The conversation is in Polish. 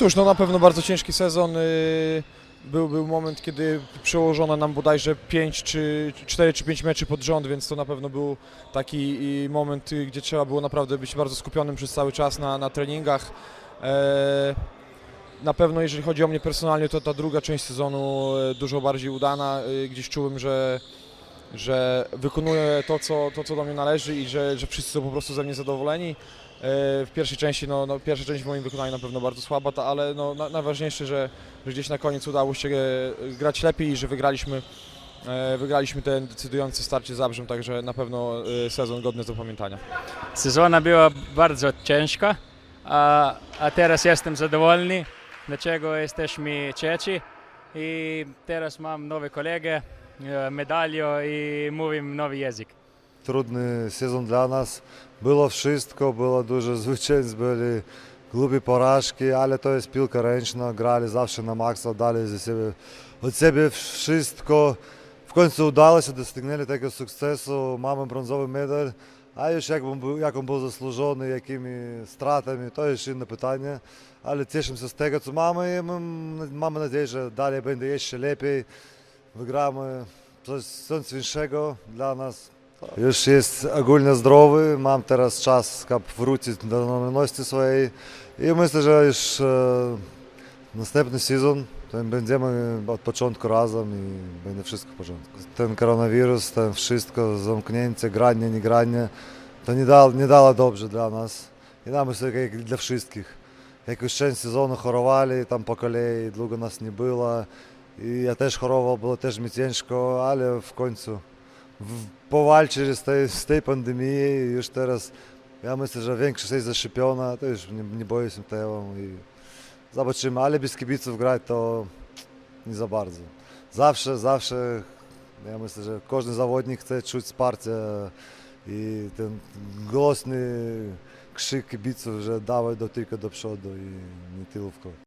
Cóż, no na pewno bardzo ciężki sezon. y, Był, był moment, kiedy przełożono nam bodajże 5 czy 4 czy 5 meczy pod rząd, więc to na pewno był taki y, moment, y, gdzie trzeba było naprawdę być bardzo skupionym przez cały czas na, na treningach. E, Na pewno jeżeli chodzi o mnie personalnie, to ta druga część sezonu e, dużo bardziej udana. Y, Gdzieś czułem, że, że wykonuję to co, to, co do mnie należy i że, że wszyscy są po prostu ze mnie zadowoleni. E, W pierwszej części, no, no pierwsza część w moim wykonaniu na pewno bardzo słaba, ta, ale no, na, najważniejsze, że, że gdzieś na koniec udało się e, grać lepiej i że wygraliśmy, e, wygraliśmy ten decydujący starcie z Zabrzem, także na pewno sezon godny zapamiętania. Sezona była bardzo ciężka, a, a teraz jestem zadowolony, dlaczego jesteśmy trzeci i teraz mam nowe kolegę, e, medalię i mówimy nowy język. Trudny sezon dla nas. Było wszystko, było dużo zwycięstw, byli głupie porażki, ale to jest piłka ręczna. Grali zawsze na maksa, dali ze siebie, od siebie wszystko. W końcu udało się, dostygnęli tego sukcesu. Mamy brązowy medal. A już jak on był, jak on był zasłużony, jakimi stratami, to jest inne pytanie. Ale cieszymy się z tego, co mamy i mamy nadzieję, że dalej będzie jeszcze lepiej. Wygramy coś, większego dla nas. Już jest ogólnie zdrowy, mam teraz czas, aby wrócić do normalności swojej i myślę, że już e, następny sezon będziemy od początku razem i będzie wszystko w porządku. Ten koronawirus, ten wszystko, zamknięcie, granie, nie granie, to nie dało, nie dało dobrze dla nas i nam myślę, jak dla wszystkich. Jakąś część sezonu chorowali tam po kolei, długo nas nie było i ja też chorował, było też mi ciężko, ale w końcu w- powalczyli z tej, z tej pandemii i już teraz ja myślę, że większość jest zaszczepiona, to już nie, nie boję się tego i zobaczymy, ale bez kibiców grać to nie za bardzo. Zawsze, zawsze ja myślę, że każdy zawodnik chce czuć wsparcie i ten głośny krzyk kibiców, że dawaj do tylko do przodu i nie tylówką.